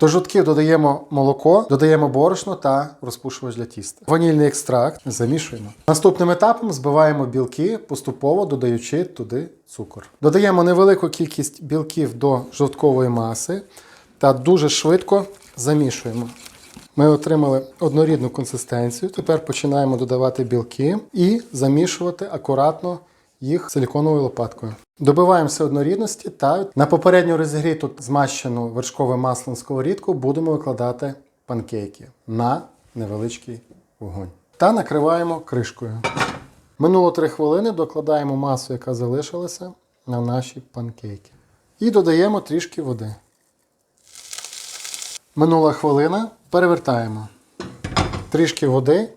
До жовтків додаємо молоко, додаємо борошно та розпушувач для тіста. Ванільний екстракт замішуємо. Наступним етапом збиваємо білки, поступово додаючи туди цукор. Додаємо невелику кількість білків до жовткової маси та дуже швидко замішуємо. Ми отримали однорідну консистенцію. Тепер починаємо додавати білки і замішувати акуратно їх силіконовою лопаткою. Добиваємо все однорідності та на попередньо розігріту змащену вершковим маслом сковорідку будемо викладати панкейки на невеличкий вогонь. Та накриваємо кришкою. Минуло 3 хвилини, докладаємо масу, яка залишилася, на наші панкейки. І додаємо трішки води. Минула хвилина, перевертаємо. Трішки води